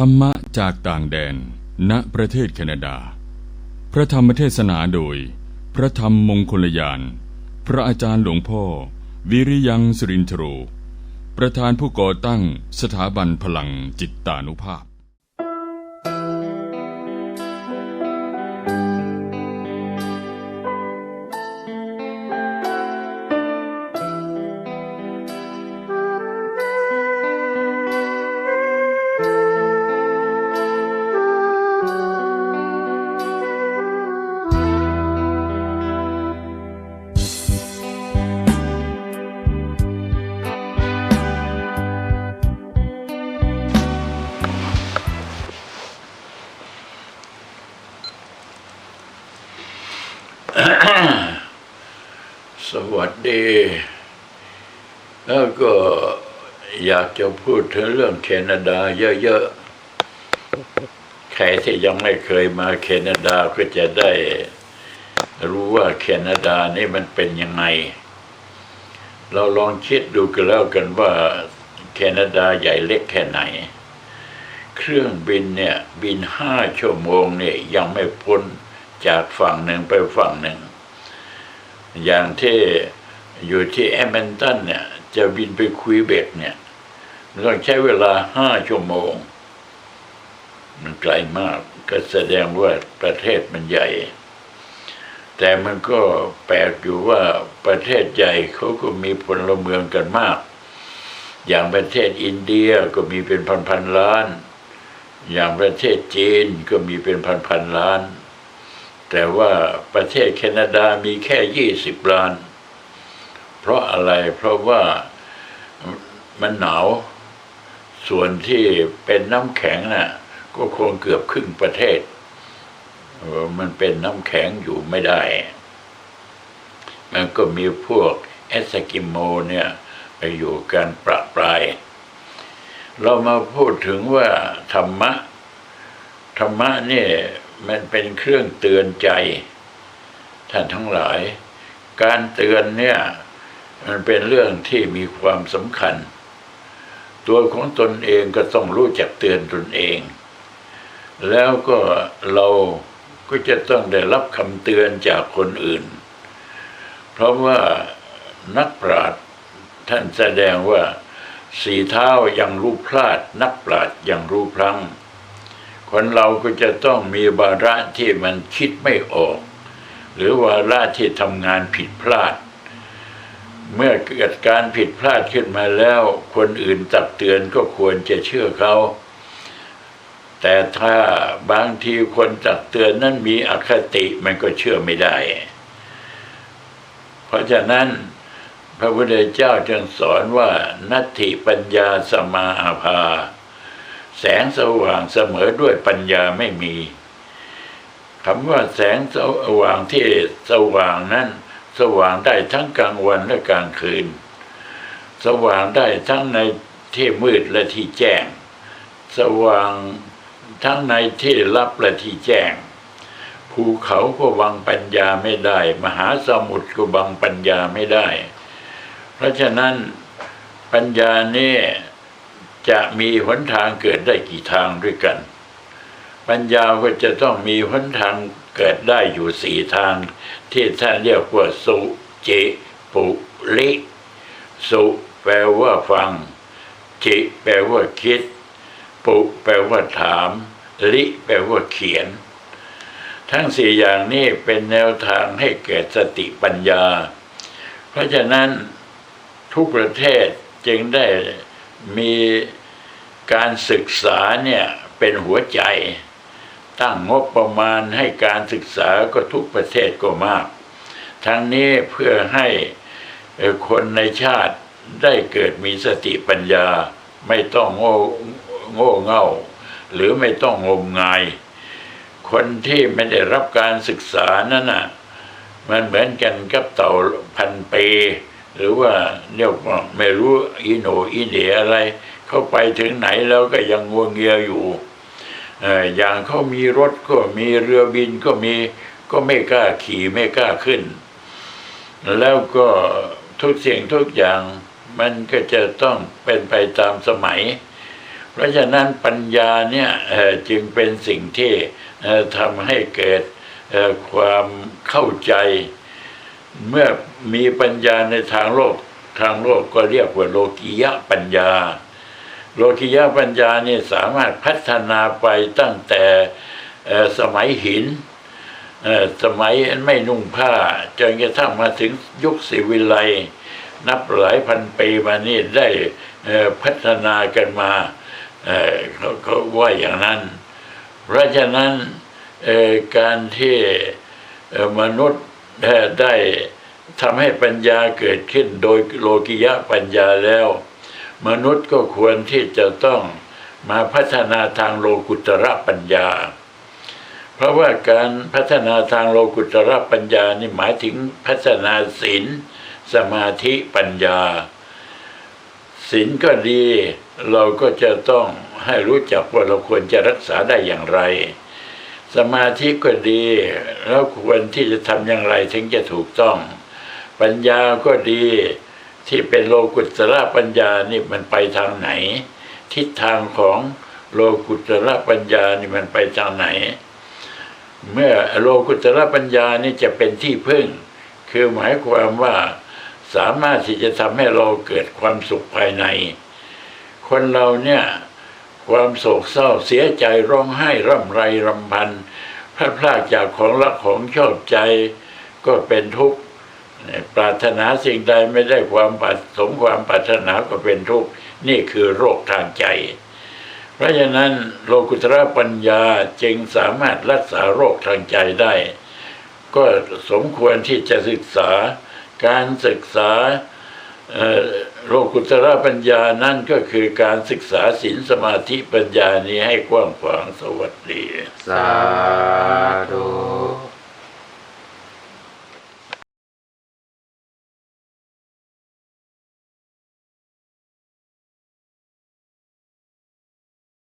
ธรรมะจากต่างแดน ณ ประเทศแคนาดา พระธรรมเทศนาโดย พระธรรมมงคลยาน พระอาจารย์หลวงพ่อ วิริยังสรินทโร ประธานผู้ก่อตั้งสถาบันพลังจิตตานุภาพ แล้วก็อยากจะพูดถึงเรื่องแคนาดา เยอะๆ ใครที่ยังไม่เคยมาแคนาดาก็จะได้รู้ว่าแคนาดานี่มันเป็นยังไง เราลองคิดดูกันแล้วกันว่าแคนาดาใหญ่เล็กแค่ไหน เครื่องบินเนี่ยบินห้าชั่วโมงเนี่ยยังไม่พ้นจากฝั่งหนึ่งไปฝั่งหนึ่ง อย่างที่อยู่ที่แอมเบนตันเนี่ย จะบินไปคุยเบกเนี่ย มันต้องใช้เวลาห้าชั่วโมง มันไกลมากก็แสดงว่าประเทศมันใหญ่ แต่มันก็แปลกอยู่ว่าประเทศใหญ่เขาก็มีพลเมืองกันมาก อย่างประเทศอินเดียก็มีเป็นพันพันๆล้าน อย่างประเทศจีนก็มีเป็นพันพันๆล้าน แต่ว่าประเทศแคนาดามีแค่ยี่สิบล้าน เพราะอะไรเพราะว่ามันหนาว ส่วนที่เป็นน้ำแข็งน่ะก็คงเกือบครึ่งประเทศ มันเป็นน้ำแข็งอยู่ไม่ได้ มันก็มีพวกเอสกิโมเนี่ยไปอยู่กันประปราย เรามาพูดถึงว่าธรรมะ ธรรมะเนี่ยมันเป็นเครื่องเตือนใจ ท่านทั้งหลาย การเตือนเนี่ย มันเป็นเรื่องที่มีความสำคัญ ตัวของตนเองก็ต้องรู้จักเตือนตนเอง แล้วก็เราก็จะต้องได้รับคำเตือนจากคนอื่น เพราะว่านักปราชญ์ท่านแสดงว่าสีเท้ายังรู้พลาด นักปราชญ์ยังรู้พลังคนเราก็จะต้องมีวาระที่มันคิดไม่ออก หรือวาระที่ทำงานผิดพลาด เมื่อเกิดการผิดพลาดขึ้นมาแล้ว คนอื่นตักเตือนก็ควรจะเชื่อเขา แต่ถ้าบางทีคนตักเตือนนั้นมีอคติมันก็เชื่อไม่ได้ เพราะฉะนั้นพระพุทธเจ้าจึงสอนว่านัตถิปัญญาสมาอาภา แสงสว่างเสมอด้วยปัญญาไม่มีคำว่าแสงสว่างที่สว่างนั้น สว่างได้ทั้งกลางวันและกลางคืน สว่างได้ทั้งในที่มืดและที่แจ้ง สว่างทั้งในที่ลับและที่แจ้ง ภูเขาก็บังปัญญาไม่ได้ มหาสมุทรก็บังปัญญาไม่ได้ เพราะฉะนั้นปัญญานี่จะมีหนทางเกิดได้กี่ทางด้วยกัน ปัญญาก็จะต้องมีหนทาง เกิดได้อยู่สี่ทาง ที่ท่านเรียกว่าสุจิปุลิ สุแปลว่าฟัง จิแปลว่าคิด ปุแปลว่าถาม ลิแปลว่าเขียน ทั้งสี่อย่างนี้เป็นแนวทางให้เกิดสติปัญญา เพราะฉะนั้นทุกประเทศจึงได้มีการศึกษาเนี่ยเป็นหัวใจ ตั้งงบประมาณให้การศึกษาก็ทุกประเทศก็มาก ทั้งนี้เพื่อให้คนในชาติได้เกิดมีสติปัญญาไม่ต้องโง่โง่เง่า หรือไม่ต้องงมงาย คนที่ไม่ได้รับการศึกษานั่นน่ะมันเหมือนกันกับเต่าพันปีหรือว่าเรียกว่าไม่รู้อีโนอีเหนอะไร เข้าไปถึงไหนแล้วก็ยังงวงเงียอยู่ อย่างเขามีรถก็มีเรือบินก็มีก็ไม่กล้าขี่ไม่กล้าขึ้น แล้วก็ทุกสิ่งทุกอย่างมันก็จะต้องเป็นไปตามสมัย เพราะฉะนั้นปัญญาเนี่ยจึงเป็นสิ่งที่ทำให้เกิดความเข้าใจ เมื่อมีปัญญาในทางโลกทางโลกก็เรียกว่าโลกิยะปัญญา โลกิยะปัญญาเนี่ยสามารถพัฒนาไปตั้งแต่สมัยหินสมัยไม่นุ่งผ้าจนกระทั่งมาถึงยุคศิวิไลย์นับหลายพันปีมานี่ได้พัฒนากันมาเขาว่าอย่างนั้น เพราะฉะนั้นการที่มนุษย์ได้ทำให้ปัญญาเกิดขึ้นโดยโลกิยะปัญญาแล้ว มนุษย์ก็ควรที่จะต้องมาพัฒนาทางโลกุตระปัญญา เพราะว่าการพัฒนาทางโลกุตระปัญญานี่หมายถึงพัฒนาศีลสมาธิปัญญาศีลก็ดี เราก็จะต้องให้รู้จักว่าเราควรจะรักษาได้อย่างไร สมาธิก็ดีแล้วควรที่จะทำอย่างไรถึงจะถูกต้อง ปัญญาก็ดี ที่เป็นโลกุตระปัญญานี่มันไปทางไหน ทิศทางของโลกุตระปัญญานี่มันไปทางไหน เมื่อโลกุตระปัญญานี่จะเป็นที่พึ่ง คือหมายความว่าสามารถที่จะทำให้เราเกิดความสุขภายใน คนเราเนี่ยความโศกเศร้าเสียใจร้องไห้ร่ำไรรำพันพลาดพลาดจากของรักของชอบใจก็เป็นทุกข์ ปรารถนาสิ่งใดไม่ได้ความปรารสมความปรารถนาก็เป็นทุกข์นี่คือโรคทางใจ เพราะฉะนั้นโลกุตระปัญญาจึงสามารถรักษาโรคทางใจได้ ก็สมควรที่จะศึกษาการศึกษาโลกุตระปัญญานั่นก็คือการศึกษาศีลสมาธิปัญญานี้ให้กว้างขวางสวัสดี สาธุ